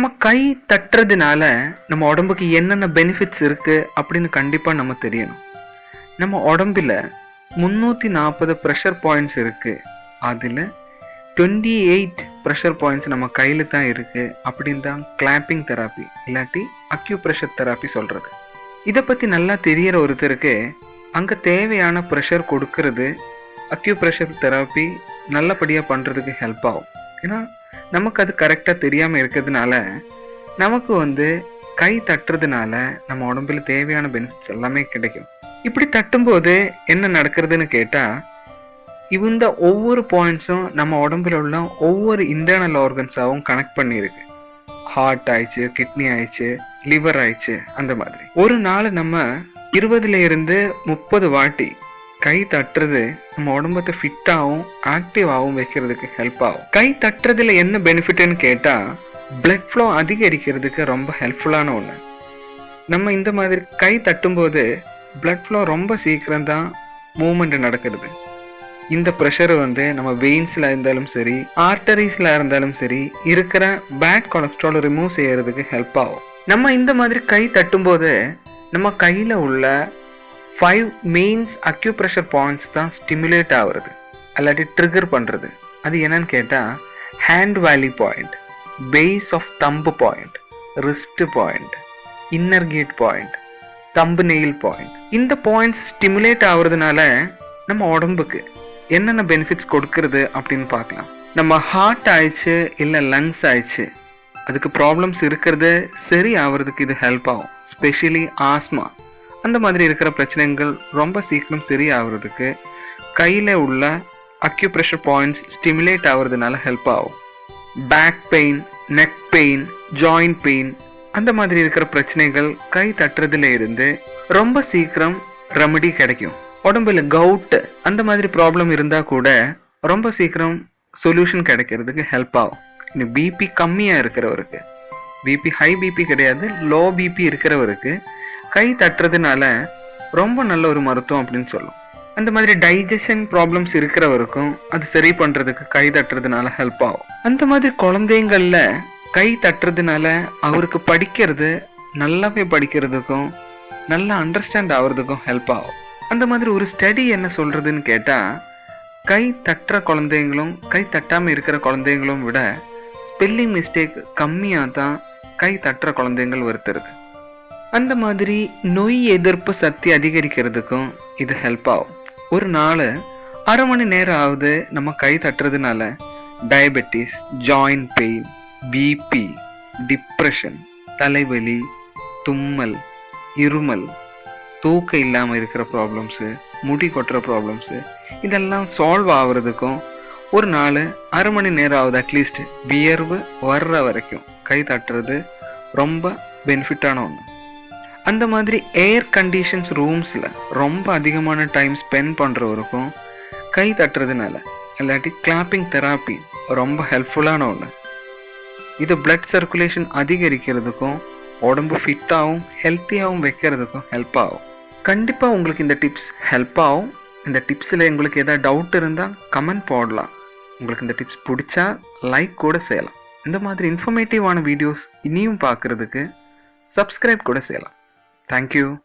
நம்ம கை தட்டுறதுனால நம்ம உடம்புக்கு என்னென்ன பெனிஃபிட்ஸ் இருக்கு அப்படின்னு கண்டிப்பாக நம்ம தெரியணும். நம்ம உடம்புல முந்நூற்றி நாற்பது ப்ரெஷர் பாயிண்ட்ஸ் இருக்கு. அதில் டுவெண்ட்டி எயிட் ப்ரெஷர் பாயிண்ட்ஸ் நம்ம கையில் தான் இருக்கு அப்படின்னு தான் கிளாப்பிங் தெராப்பி இல்லாட்டி அக்யூ ப்ரெஷர் தெராப்பி சொல்றது. இதை பற்றி நல்லா தெரிகிற ஒருத்தருக்கு அங்கே தேவையான ப்ரெஷர் கொடுக்கறது அக்யூ ப்ரெஷர் தெராப்பி நல்லபடியாக பண்ணுறதுக்கு ஹெல்ப் ஆகும். ஏன்னா நமக்கு அது கரெக்டாக தெரியாமல் இருக்கிறதுனால நமக்கு வந்து கை தட்டுறதுனால நம்ம உடம்புல தேவையான பெனிஃபிட்ஸ் எல்லாமே கிடைக்கும். இப்படி தட்டும்போது என்ன நடக்கிறதுன்னு கேட்டால் இந்த ஒவ்வொரு பாயிண்ட்ஸும் நம்ம உடம்புல உள்ள ஒவ்வொரு இன்டர்னல் ஆர்கன்ஸாகவும் கனெக்ட் பண்ணியிருக்கு. ஹார்ட் ஆயிடுச்சு கிட்னி ஆயிடுச்சு லிவர் ஆயிடுச்சு அந்த மாதிரி. ஒரு நாள் நம்ம இருபதுல இருந்து முப்பது வாட்டி கை தட்டுறது நம்ம உடம்பத்தை ஃபிட்டாகவும் ஆக்டிவாகவும் வைக்கிறதுக்கு ஹெல்ப் ஆகும். கை தட்டுறதுல என்ன பெனிஃபிட்னு கேட்டால் பிளட் ஃப்ளோ அதிகரிக்கிறதுக்கு ரொம்ப ஹெல்ப்ஃபுல்லான ஒன்று நம்ம இந்த மாதிரி கை தட்டும்போது பிளட் ஃப்ளோ ரொம்ப சீக்கிரம் தான் மூமெண்ட் நடக்கிறது. இந்த ப்ரெஷர் வந்து நம்ம வெயின்ஸில் இருந்தாலும் சரி ஆர்டரிஸில் இருந்தாலும் சரி இருக்கிற பேட் கொலஸ்ட்ரால் ரிமூவ் செய்யறதுக்கு ஹெல்ப் ஆகும். நம்ம இந்த மாதிரி கை தட்டும்போது நம்ம கையில் உள்ள ஃபைவ் மெயின்ஸ் அக்யூப்ரெஷர் பாயிண்ட்ஸ் தான் ஸ்டிமுலேட் ஆகுறது அல்லாட்டி ட்ரிகர் பண்ணுறது அது என்னன்னு கேட்டால் hand valley point base of thumb point wrist point inner gate point thumb nail point இந்த பாயிண்ட்ஸ் ஸ்டிமுலேட் ஆகுறதுனால நம்ம உடம்புக்கு என்னென்ன பெனிஃபிட்ஸ் கொடுக்கறது அப்படின்னு பார்க்கலாம். நம்ம ஹார்ட் ஆயிடுச்சு இல்லை லங்ஸ் ஆயிடுச்சு அதுக்கு ப்ராப்ளம்ஸ் இருக்கிறது சரி ஆகிறதுக்கு இது ஹெல்ப் ஆகும். ஸ்பெஷலி ஆஸ்மா அந்த மாதிரி இருக்கிற பிரச்சனைகள் ரொம்ப சீக்கிரம் சரி ஆகுறதுக்கு கையில் உள்ள அக்யூப்ரெஷர் பாயிண்ட்ஸ் ஸ்டிமுலேட் ஆகுறதுனால ஹெல்ப் ஆகும். Back pain neck pain joint pain அந்த மாதிரி இருக்கிற பிரச்சனைகள் கை தட்டுறதுல இருந்து ரொம்ப சீக்கிரம் ரெமடி கிடைக்கும். உடம்புல கவுட் அந்த மாதிரி ப்ராப்ளம் இருந்தால் கூட ரொம்ப சீக்கிரம் சொல்யூஷன் கிடைக்கிறதுக்கு ஹெல்ப் ஆகும். இன்னும் பிபி கம்மியாக இருக்கிறவருக்கு பிபி ஹை பிபி கிடையாது லோ பிபி இருக்கிறவருக்கு கை தட்டுறதுனால ரொம்ப நல்ல ஒரு மருத்துவம் அப்படின்னு சொல்லும். அந்த மாதிரி டைஜஷன் ப்ராப்ளம்ஸ் இருக்கிறவருக்கும் அது சரி பண்ணுறதுக்கு கை தட்டுறதுனால ஹெல்ப் ஆகும். அந்த மாதிரி குழந்தைங்களில் கை தட்டுறதுனால அவருக்கு படிக்கிறது நல்லாவே படிக்கிறதுக்கும் நல்லா அண்டர்ஸ்டாண்ட் ஆகுறதுக்கும் ஹெல்ப் ஆகும். அந்த மாதிரி ஒரு ஸ்டடி என்ன சொல்கிறதுன்னு கேட்டால் கை தட்டுற குழந்தைங்களும் கை தட்டாமல் இருக்கிற குழந்தைங்களும் விட ஸ்பெல்லிங் மிஸ்டேக் கம்மியாக தான் கை தட்டுற குழந்தைங்கள் வருத்துறது. அந்த மாதிரி நோய் எதிர்ப்பு சக்தி அதிகரிக்கிறதுக்கும் இது ஹெல்ப் ஆகும். ஒரு நாள் அரை மணி நேரம் ஆகுது நம்ம கை தட்டுறதுனால. Diabetes joint pain BP depression தலைவலி தும்மல் இருமல் தூக்கம் இல்லாமல் இருக்கிற ப்ராப்ளம்ஸு முடி கொட்டுற ப்ராப்ளம்ஸு இதெல்லாம் சால்வ் ஆகுறதுக்கும் ஒரு நாள் அரை மணி நேரம் ஆகுது அட்லீஸ்ட் வியர்வு வர்ற வரைக்கும். கை தட்டுறது ரொம்ப பெனிஃபிட்டான ஒன்று அந்த மாதிரி ஏர் கண்டிஷன்ஸ் ரூம்ஸில் ரொம்ப அதிகமான டைம் ஸ்பெண்ட் பண்ணுறவருக்கும் கை தட்டுறதுனால இல்லாட்டி கிளாப்பிங் தெராப்பி ரொம்ப ஹெல்ப்ஃபுல்லான ஒன்று இது பிளட் சர்க்குலேஷன் அதிகரிக்கிறதுக்கும் உடம்பு ஃபிட்டாகவும் ஹெல்த்தியாகவும் வைக்கிறதுக்கும் ஹெல்ப் ஆகும். கண்டிப்பாக உங்களுக்கு இந்த டிப்ஸ் ஹெல்ப் ஆகும். இந்த டிப்ஸில் உங்களுக்கு எதாவது டவுட் இருந்தால் கமெண்ட் போடலாம். உங்களுக்கு இந்த டிப்ஸ் பிடிச்சா லைக் கூட செய்யலாம். இந்த மாதிரி இன்ஃபர்மேட்டிவான வீடியோஸ் இனியும் பார்க்குறதுக்கு சப்ஸ்கிரைப் கூட செய்யலாம். Thank you.